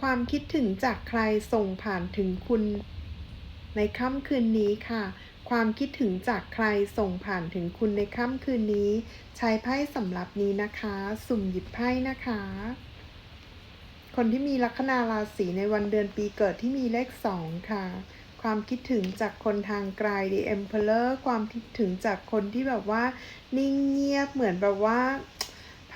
ความคิดถึงจากใครส่งผ่านถึงคุณ ในค่ำคืนนี้ค่ะ ความคิดถึงจากใครส่งผ่านถึงคุณในค่ำคืนนี้ ใช้ไพ่สำหรับนี้นะคะ สุ่มหยิบไพ่นะคะ คนที่มีลัคนาราศีในวันเดือนปีเกิดที่มีเลขสองค่ะ ความคิดถึงจากคนทางไกล The Emperor ความคิดถึงจากคนที่แบบว่า นิ่งเงียบเหมือนแบบว่า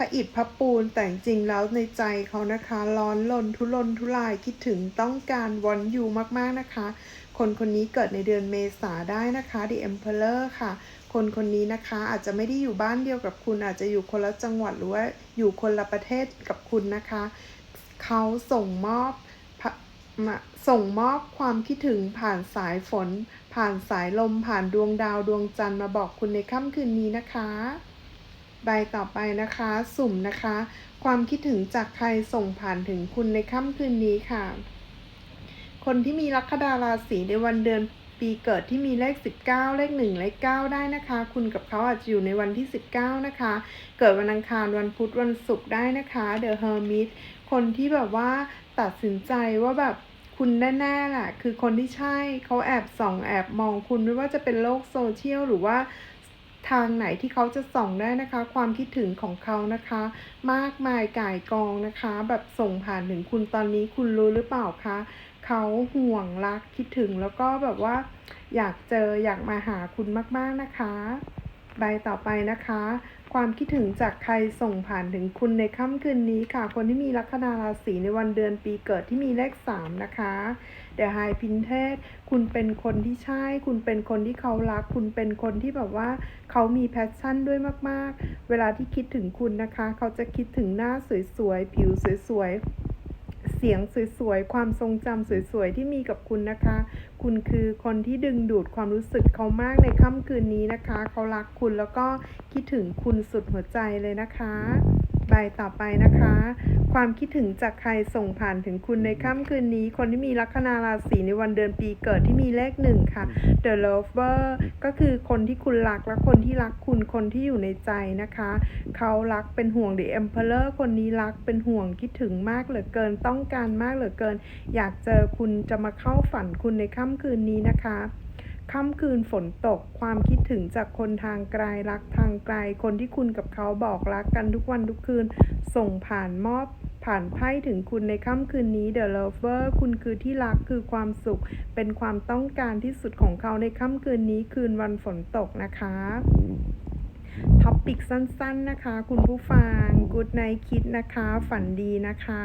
ระอิฐพระปูนแต่จริงแล้วในใจเขานะคะ ร้อนลนทุรนทุรายคิดถึงต้องการวอนอยู่มากๆนะคะ คนคนนี้เกิดในเดือนเมษาได้นะคะ The Emperor ค่ะ คนคนนี้นะคะอาจจะไม่ได้อยู่บ้านเดียวกับคุณอาจจะอยู่คนละจังหวัดหรือว่าอยู่คนละประเทศกับคุณนะคะ เขาส่งมอบมาส่งมอบความคิดถึงผ่านสายฝน ผ่านสายลมผ่านดวงดาวดวงจันทร์มาบอกคุณในค่ำคืนนี้นะคะ ใบต่อไปนะคะ สุ่มนะคะ ความคิดถึงจากใครส่งผ่านถึงคุณในค่ำคืนนี้ค่ะ คนที่มีลัคนาราศีในวันเดือนปีเกิดที่มีเลข 19 เลข 1 เลข 9 ได้นะคะ คุณกับเขาอาจจะอยู่ในวันที่ 19 นะคะ เกิดวันอังคารวันพุธวันศุกร์ได้นะคะ The Hermit คนที่แบบว่าตัดสินใจว่าแบบคุณแน่ๆแหละคือคนที่ใช่เขาแอบส่องแอบมองคุณไม่ว่าจะเป็นโลกโซเชียลหรือว่า ทางไหนที่เขาจะส่องได้นะคะ ความคิดถึงของเขานะคะ มากมายก่ายกองนะคะ แบบส่งผ่านถึงคุณตอนนี้คุณรู้หรือเปล่าคะเขาห่วงรักคิดถึงแล้วก็แบบว่า อยากเจออยากมาหาคุณมาก ๆนะคะ ใบต่อไปนะคะ ความคิดถึงจากใครส่งผ่านถึงคุณในค่ำคืนนี้ค่ะ คนที่มีลัคนาราศีในวันเดือนปีเกิดที่มีเลข 3 นะคะเด e h ไฮพินเทสคุณเป็นคนที่ใช่ คุณเป็นคนที่เขารัก คุณเป็นคนที่แบบว่าเขามีแพชชั่นด้วยมาก ๆ เวลาที่คิดถึงคุณนะคะ เขาจะคิดถึงหน้าสวยๆ ผิวสวยๆ เสียงสวยๆ ความทรงจำสวยๆ ที่มีกับคุณนะคะ คุณคือคนที่ดึงดูดความรู้สึกเขามากในค่ำคืนนี้นะคะ เขารักคุณแล้วก็คิดถึงคุณสุดหัวใจเลยนะคะ ใบต่อไปนะคะ ความคิดถึงจากใครส่งผ่านถึงคุณในค่ำคืนนี้ คนที่มีลัคนาราศีในวันเดือนปีเกิดที่มีเลขหนึ่งค่ะ The Lover ก็คือคนที่คุณรักและคนที่รักคุณคนที่อยู่ในใจนะคะ เขารักเป็นห่วง The Emperor คนนี้รักเป็นห่วงคิดถึงมากเหลือเกินต้องการมากเหลือเกิน อยากเจอคุณจะมาเข้าฝันคุณในค่ำคืนนี้นะคะ ค่ำคืนฝนตกความคิดถึงจากคนทางไกลรักทางไกล คนที่คุณกับเขาบอกรักกันทุกวันทุกคืน ส่งผ่านมอบผ่านไพ่ถึงคุณในค่ำคืนนี้ The Lover คุณคือที่รักคือความสุข เป็นความต้องการที่สุดของเขาในค่ำคืนนี้คืนวันฝนตกนะคะท็อปปิกสั้นๆนะคะ คุณผู้ฟัง Good Night Kiss นะคะ ฝันดีนะคะ